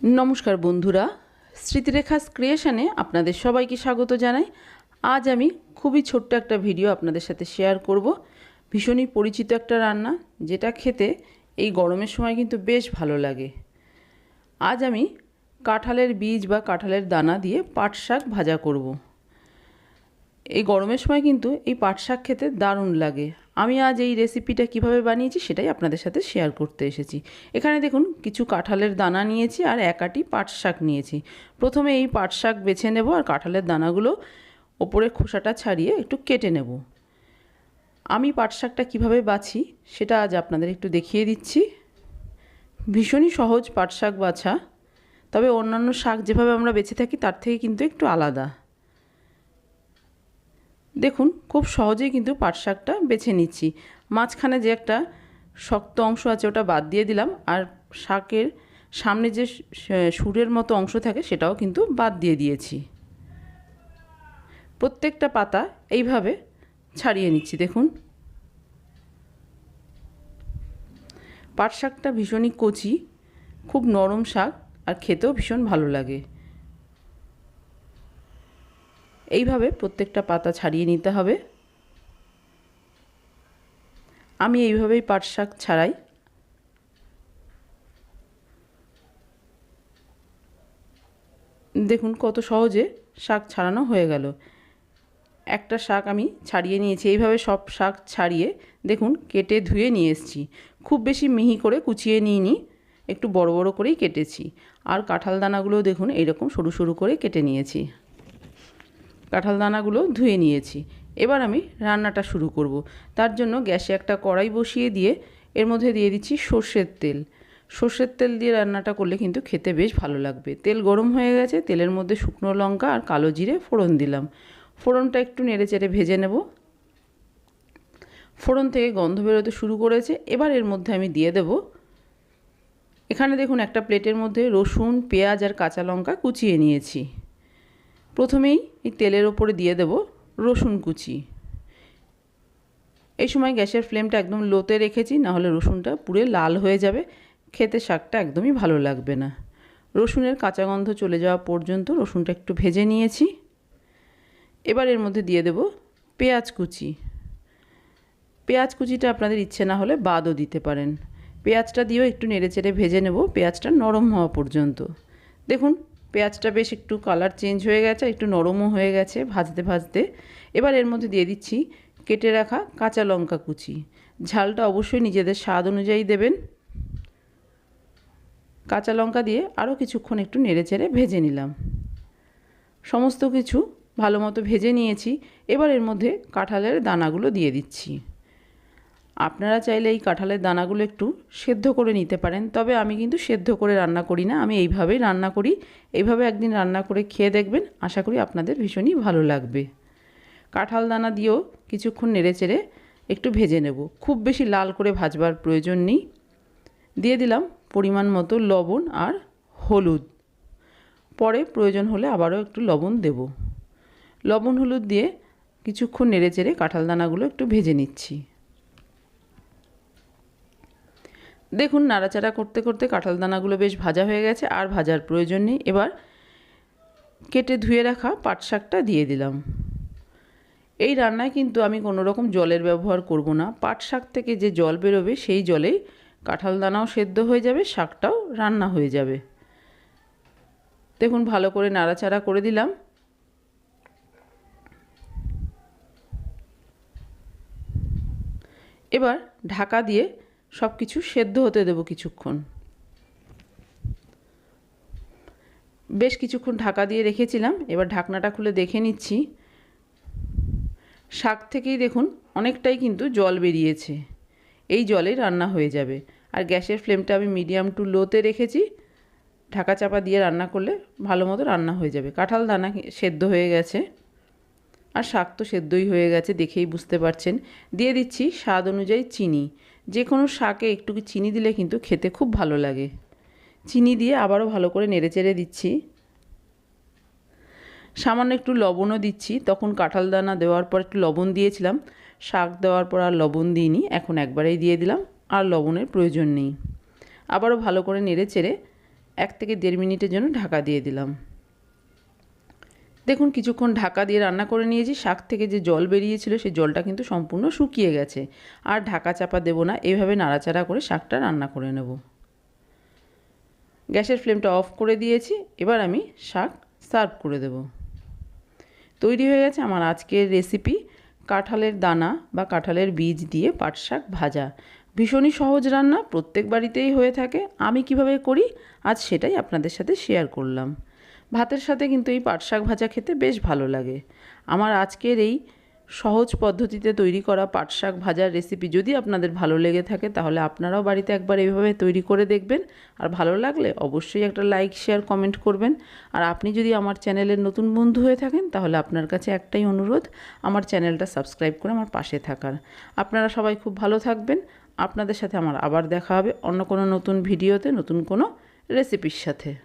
নমস্কার বন্ধুরা, স্মৃতিরেখাস ক্রিয়েশানে আপনাদের সবাইকে স্বাগত জানাই। আজ আমি খুবই ছোট্ট একটা ভিডিও আপনাদের সাথে শেয়ার করব। ভীষণই পরিচিত একটা রান্না, যেটা খেতে এই গরমের সময় কিন্তু বেশ ভালো লাগে। আজ আমি কাঁঠালের বীজ বা কাঁঠালের দানা দিয়ে পাট শাক ভাজা করব। এই গরমের সময় কিন্তু এই পাট শাক খেতে দারুণ লাগে। আমি আজ এই রেসিপিটা কীভাবে বানিয়েছি সেটাই আপনাদের সাথে শেয়ার করতে এসেছি। এখানে দেখুন, কিছু কাঁঠালের দানা নিয়েছি আর একাটি পাট শাক নিয়েছি। প্রথমে এই পাট শাক বেছে নেব আর কাঁঠালের দানাগুলো ওপরে খোসাটা ছাড়িয়ে একটু কেটে নেব। আমি পাট শাকটা কীভাবে বাছি সেটা আজ আপনাদের একটু দেখিয়ে দিচ্ছি। ভীষণই সহজ পাট শাক বাছা, তবে অন্যান্য শাক যেভাবে আমরা বেছে থাকি তার থেকে কিন্তু একটু আলাদা। দেখুন, খুব সহজেই কিন্তু পাট শাকটা বেছে নিচ্ছি। মাঝখানে যে একটা শক্ত অংশ আছে ওটা বাদ দিয়ে দিলাম আর শাকের সামনে যে সুরের মতো অংশ থাকে সেটাও কিন্তু বাদ দিয়ে দিয়েছি। প্রত্যেকটা পাতা এইভাবে ছাড়িয়ে নিচ্ছি, দেখুন। পাট শাকটা ভীষণই কচি, খুব নরম শাক আর খেতেও ভীষণ ভালো লাগে। এইভাবে প্রত্যেকটা পাতা ছাড়িয়ে নিতে হবে। আমি এইভাবেই পাট শাক ছাড়াই। দেখুন কত সহজে শাক ছাড়ানো হয়ে গেল। একটা শাক আমি ছাড়িয়ে নিয়েছি, এইভাবে সব শাক ছাড়িয়ে দেখুন কেটে ধুয়ে নিয়ে এসেছি। খুব বেশি মিহি করে কুচিয়ে নিইনি, একটু বড় বড় করেই কেটেছি। আর কাঁঠাল দানাগুলো দেখুন এইরকম সরু সরু করে কেটে নিয়েছি। কাঁঠাল দানাগুলো ধুয়ে নিয়েছি। এবার আমি রান্নাটা শুরু করব। তার জন্য গ্যাসে একটা কড়াই বসিয়ে দিয়ে এর মধ্যে দিয়ে দিচ্ছি সর্ষের তেল। সর্ষের তেল দিয়ে রান্নাটা করলে কিন্তু খেতে বেশ ভালো লাগবে। তেল গরম হয়ে গেছে, তেলের মধ্যে শুকনো লঙ্কা আর কালো জিরে ফোড়ন দিলাম। ফোড়নটা একটু নেড়ে চেড়ে ভেজে নেব। ফোড়ন থেকে গন্ধ বেরোতে শুরু করেছে। এবার এর মধ্যে আমি দিয়ে দেব এখানে দেখুন একটা প্লেটের মধ্যে রসুন, পেঁয়াজ আর কাঁচা লঙ্কা কুচিয়ে নিয়েছি। প্রথমেই এই তেলের ওপরে দিয়ে দেব রসুন কুচি। এই সময় গ্যাসের ফ্লেমটা একদম লোতে রেখেছি, নাহলে রসুনটা পুরে লাল হয়ে যাবে। খেতে শাকটা একদমই ভালো লাগবে না। রসুনের কাঁচা গন্ধ চলে যাওয়া পর্যন্ত রসুনটা একটু ভেজে নিয়েছি। এবার এর মধ্যে দিয়ে দেব পেঁয়াজ কুচি। পেঁয়াজ কুচিটা আপনাদের ইচ্ছে না হলে বাদও দিতে পারেন। পেঁয়াজটা দিয়েও একটু নেড়ে চেড়ে ভেজে নেব, পেঁয়াজটা নরম হওয়া পর্যন্ত। দেখুন পেঁয়াজটা বেশ একটু কালার চেঞ্জ হয়ে গেছে, একটু নরমও হয়ে গেছে ভাজতে ভাজতে। এবার এর মধ্যে দিয়ে দিচ্ছি কেটে রাখা কাঁচা লঙ্কা কুচি। ঝালটা অবশ্যই নিজেদের স্বাদ অনুযায়ী দেবেন। কাঁচা লঙ্কা দিয়ে আরও কিছুক্ষণ একটু নেড়ে চেড়ে ভেজে নিলাম। সমস্ত কিছু ভালো মতো ভেজে নিয়েছি। এবার এর মধ্যে কাঁঠালের দানাগুলো দিয়ে দিচ্ছি। আপনারা চাইলে এই কাঁঠালের দানাগুলো একটু সেদ্ধ করে নিতে পারেন, তবে আমি কিন্তু সেদ্ধ করে রান্না করি না, আমি এইভাবেই রান্না করি। এইভাবে একদিন রান্না করে খেয়ে দেখবেন, আশা করি আপনাদের ভীষণই ভালো লাগবে। কাঁঠাল দানা দিয়েও কিছুক্ষণ নেড়ে চেড়ে একটু ভেজে নেব। খুব বেশি লাল করে ভাজবার প্রয়োজন নেই। দিয়ে দিলাম পরিমাণ মতো লবণ আর হলুদ। পরে প্রয়োজন হলে আবারও একটু লবণ দেব। লবণ হলুদ দিয়ে কিছুক্ষণ নেড়ে চেড়ে কাঁঠাল দানাগুলো একটু ভেজে নিচ্ছি। দেখুন, নাড়াচাড়া করতে করতে কাঁঠাল দানাগুলো বেশ ভাজা হয়ে গেছে, আর ভাজার প্রয়োজন নেই। এবার কেটে ধুয়ে রাখা পাট শাকটা দিয়ে দিলাম। এই রান্নায় কিন্তু আমি কোনো রকম জলের ব্যবহার করব না। পাট শাক থেকে যে জল বেরোবে, সেই জলেই কাঁঠাল দানাও সেদ্ধ হয়ে যাবে, শাকটাও রান্না হয়ে যাবে। দেখুন, ভালো করে নাড়াচাড়া করে দিলাম। এবার ঢাকা দিয়ে সব কিছু সেদ্ধ হতে দেবো কিছুক্ষণ। বেশ কিছুক্ষণ ঢাকা দিয়ে রেখেছিলাম, এবার ঢাকনাটা খুলে দেখে নিচ্ছি। শাক থেকেই দেখুন অনেকটাই কিন্তু জল বেরিয়েছে। এই জলেই রান্না হয়ে যাবে। আর গ্যাসের ফ্লেমটা আমি মিডিয়াম টু লোতে রেখেছি। ঢাকা চাপা দিয়ে রান্না করলে ভালো মতো রান্না হয়ে যাবে। কাঁঠাল দানা সেদ্ধ হয়ে গেছে। আর শাক তো সেদ্ধই হয়ে গেছে, দেখেই বুঝতে পারছেন। দিয়ে দিচ্ছি স্বাদ অনুযায়ী চিনি। যে কোনো শাকে একটু চিনি দিলে কিন্তু খেতে খুব ভালো লাগে। চিনি দিয়ে আবারও ভালো করে নেড়েচেড়ে দিচ্ছি। সামান্য একটু লবণও দিচ্ছি। তখন কাঁঠাল দানা দেওয়ার পর একটু লবণ দিয়েছিলাম। শাক দেওয়ার পর আর লবণ দিইনি। এখন একবারেই দিয়ে দিলাম। আর লবণের প্রয়োজন নেই। আবারও ভালো করে নেড়ে চেড়ে এক থেকে দেড় মিনিটের জন্য ঢাকা দিয়ে দিলাম। দেখুন, কিছুক্ষণ ঢাকা দিয়ে রান্না করে নিয়েছি। শাক থেকে যে জল বেরিয়েছিল, সেই জলটা কিন্তু সম্পূর্ণ শুকিয়ে গেছে। আর ঢাকা চাপা দেবো না এইভাবে নাড়াচাড়া করে শাকটা রান্না করে নেব। গ্যাসের ফ্লেমটা অফ করে দিয়েছি, এবার আমি শাক সার্ভ করে দেব। তৈরি হয়ে গেছে আমার আজকের রেসিপি, কাঁঠালের দানা বা কাঁঠালের বীজ দিয়ে পাট শাক ভাজা। ভীষণই সহজ রান্না, প্রত্যেক বাড়িতেই হয়ে থাকে। আমি কীভাবে করি, আজ সেটাই আপনাদের সাথে শেয়ার করলাম। ভাতের সাথে কিন্তু এই পাট শাক ভাজা খেতে বেশ ভালো লাগে। আমার আজকের এই সহজ পদ্ধতিতে তৈরি করা পাট শাক ভাজার রেসিপি যদি আপনাদের ভালো লেগে থাকে, তাহলে আপনারাও বাড়িতে একবার এইভাবে তৈরি করে দেখবেন। আর ভালো লাগলে অবশ্যই একটা লাইক শেয়ার কমেন্ট করবেন। আর আপনি যদি আমার চ্যানেলের নতুন বন্ধু হয়ে থাকেন, তাহলে আপনার কাছে একটাই অনুরোধ, আমার চ্যানেলটা সাবস্ক্রাইব করে আমার পাশে থাকার। আপনারা সবাই খুব ভালো থাকবেন। আপনাদের সাথে আমার আবার দেখা হবে অন্য কোনো নতুন ভিডিওতে নতুন কোনো রেসিপির সাথে।